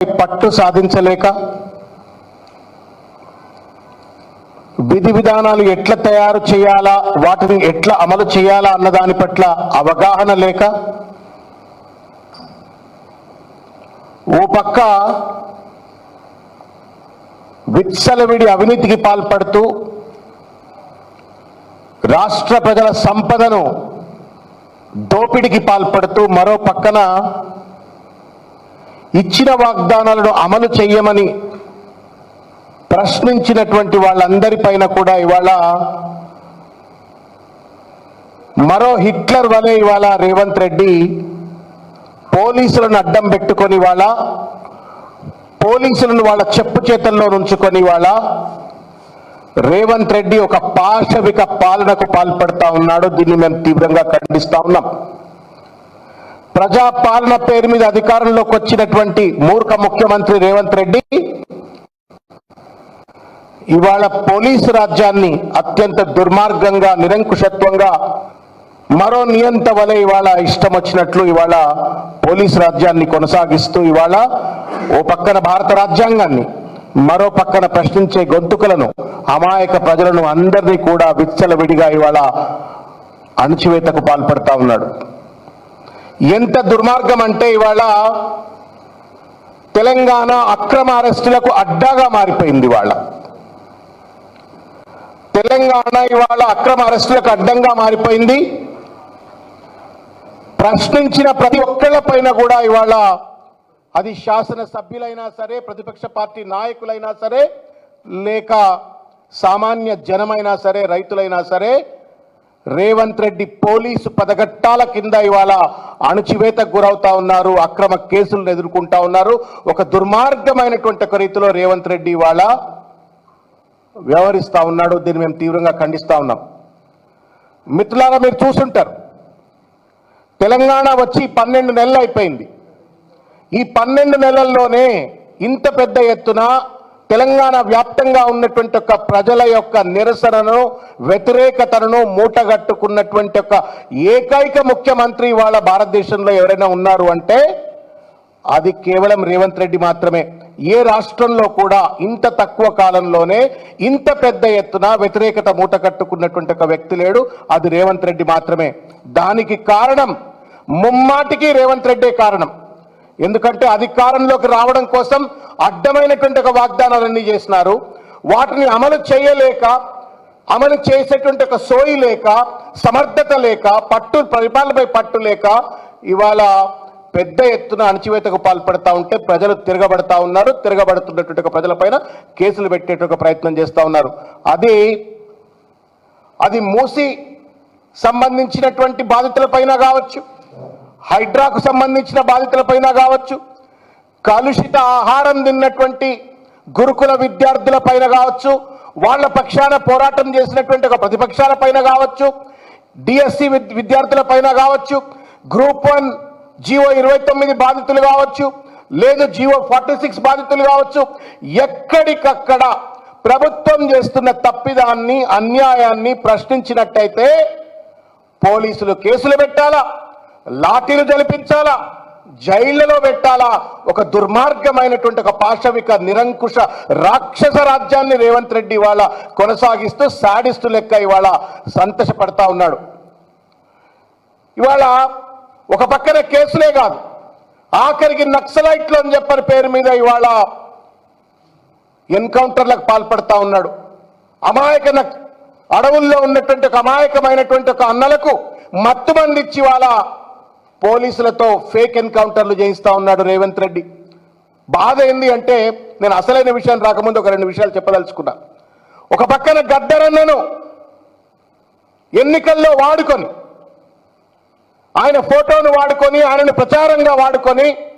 పట్టు సాధించలేక విధి విధానాలు ఎట్లా తయారు చేయాలా వాటిని ఎట్లా అమలు చేయాలా అన్న దాని పట్ల అవగాహన లేక ఓ పక్క విత్సలవిడి అవినీతికి పాల్పడుతూ రాష్ట్ర ప్రజల సంపదను దోపిడికి పాల్పడుతూ మరో పక్కన ఇచ్చిన వాగ్దానాలను అమలు చేయమని ప్రశ్నించినటువంటి వాళ్ళందరిపైన కూడా ఇవాళ మరో హిట్లర్ వలె ఇవాళ రేవంత్ రెడ్డి పోలీసులను అడ్డం పెట్టుకొని వాళ్ళ పోలీసులను వాళ్ళ చెప్పు చేతల్లో నుంచుకొని వాళ్ళ రేవంత్ రెడ్డి ఒక పాశవిక పాలనకు పాల్పడతా ఉన్నాడు. దీన్ని మేము తీవ్రంగా ఖండిస్తా ఉన్నాం. ప్రజాపాలన పేరు మీద అధికారంలోకి వచ్చినటువంటి మూర్ఖ ముఖ్యమంత్రి రేవంత్ రెడ్డి ఇవాళ పోలీసు రాజ్యాన్ని అత్యంత దుర్మార్గంగా నిరంకుశత్వంగా మరో నియంత వలె ఇవాళ ఇష్టం వచ్చినట్లు ఇవాళ పోలీసు రాజ్యాన్ని కొనసాగిస్తూ ఇవాళ ఓ పక్కన భారత రాజ్యాంగాన్ని మరో పక్కన ప్రశ్నించే గొంతుకలను అమాయక ప్రజలను అందరినీ కూడా విచ్చలవిడిగా ఇవాళ అణచివేతకు పాల్పడతా ఉన్నాడు. ఎంత దుర్మార్గం అంటే ఇవాళ తెలంగాణ అక్రమ అరెస్టులకు అడ్డాగా మారిపోయింది ఇవాళ. తెలంగాణ ఇవాళ అక్రమ అరెస్టులకు అడ్డంగా మారిపోయింది. ప్రశ్నించిన ప్రతి ఒక్కళ్ళ పైన కూడా ఇవాళ అది శాసన సభ్యులైనా సరే ప్రతిపక్ష పార్టీ నాయకులైనా సరే లేక సామాన్య జనమైనా సరే రైతులైనా సరే రేవంత్ రెడ్డి పోలీసు పదగట్టాల కింద ఇవాళ అణుచివేతకు గురవుతా ఉన్నారు అక్రమ కేసులను ఎదుర్కొంటా ఉన్నారు. ఒక దుర్మార్గమైనటువంటి ఒక రీతిలో రేవంత్ రెడ్డి ఇవాళ వ్యవహరిస్తా ఉన్నాడు దీన్ని మేము తీవ్రంగా ఖండిస్తూ ఉన్నాం. మిత్రులారా మీరు చూసుంటారు. తెలంగాణ వచ్చి పన్నెండు నెలలు అయిపోయింది. ఈ పన్నెండు నెలల్లోనే ఇంత పెద్ద ఎత్తున తెలంగాణ వ్యాప్తంగా ఉన్నటువంటి ఒక ప్రజల యొక్క నిరసనను వ్యతిరేకతను మూటగట్టుకున్నటువంటి ఒక ఏకైక ముఖ్యమంత్రి వాళ్ళ భారతదేశంలో ఎవరైనా ఉన్నారు అంటే అది కేవలం రేవంత్ రెడ్డి మాత్రమే. ఏ రాష్ట్రంలో కూడా ఇంత తక్కువ కాలంలోనే ఇంత పెద్ద ఎత్తున వ్యతిరేకత మూట కట్టుకున్నటువంటి ఒక వ్యక్తి లేడు అది రేవంత్ రెడ్డి మాత్రమే. దానికి కారణం ముమ్మాటికి రేవంత్ రెడ్డే కారణం. ఎందుకంటే అధికారంలోకి రావడం కోసం అడ్డమైనటువంటి ఒక వాగ్దానాలన్నీ చేసినారు. వాటిని అమలు చేయలేక అమలు చేసేటువంటి ఒక సోయి లేక సమర్థత లేక పట్టు పరిపాలనపై పట్టు లేక ఇవాళ పెద్ద ఎత్తున అణచివేతకు పాల్పడతా ఉంటే ప్రజలు తిరగబడతా ఉన్నారు. తిరగబడుతున్నటువంటి ఒక ప్రజలపైన కేసులు పెట్టేటువంటి ప్రయత్నం చేస్తూ ఉన్నారు. అది అది మూసి సంబంధించినటువంటి బాధితులపైన కావచ్చు హైడ్రాకు సంబంధించిన బాధితులపైన కావచ్చు కలుషిత ఆహారం తిన్నటువంటి గురుకుల విద్యార్థుల పైన కావచ్చు వాళ్ళ పక్షాన పోరాటం చేసినటువంటి ఒక ప్రతిపక్షాల పైన కావచ్చు డిఎస్సి విద్యార్థుల పైన కావచ్చు గ్రూప్ వన్ జీవో ఇరవై తొమ్మిది బాధితులు కావచ్చు లేదు జీవో ఫార్టీ సిక్స్ బాధితులు కావచ్చు ఎక్కడికక్కడ ప్రభుత్వం చేస్తున్న తప్పిదాన్ని అన్యాయాన్ని ప్రశ్నించినట్టయితే పోలీసులు కేసులు పెట్టాలా? లాఠీలు జలిపించాలా జైళ్ళలో పెట్టాలా? ఒక దుర్మార్గమైనటువంటి ఒక పాశవిక నిరంకుశ రాక్షస రాజ్యాన్ని రేవంత్ రెడ్డి ఇవాళ కొనసాగిస్తూ సాడిస్తూ లెక్క ఇవాళ సంతోషపడతా ఉన్నాడు. ఇవాళ ఒక పక్కన కేసులే కాదు. ఆఖరికి నక్సలైట్లు అని చెప్పని పేరు మీద ఇవాళ ఎన్కౌంటర్లకు పాల్పడతా ఉన్నాడు. అమాయక నక్- అడవుల్లో ఉన్నటువంటి ఒక అమాయకమైనటువంటి ఒక అన్నలకు మత్తు మందిచ్చి వాళ్ళ పోలీసులతో ఫేక్ ఎన్కౌంటర్లు చేయిస్తూ ఉన్నాడు రేవంత్ రెడ్డి. బాధ ఏంది అంటే నేను అసలైన విషయం రాకముందు ఒక రెండు విషయాలు చెప్పదలుచుకున్నా. ఒక పక్కన గద్దరన్నను ఎన్నికల్లో వాడుకొని ఆయన ఫోటోను వాడుకొని ఆయనను ప్రచారంగా వాడుకొని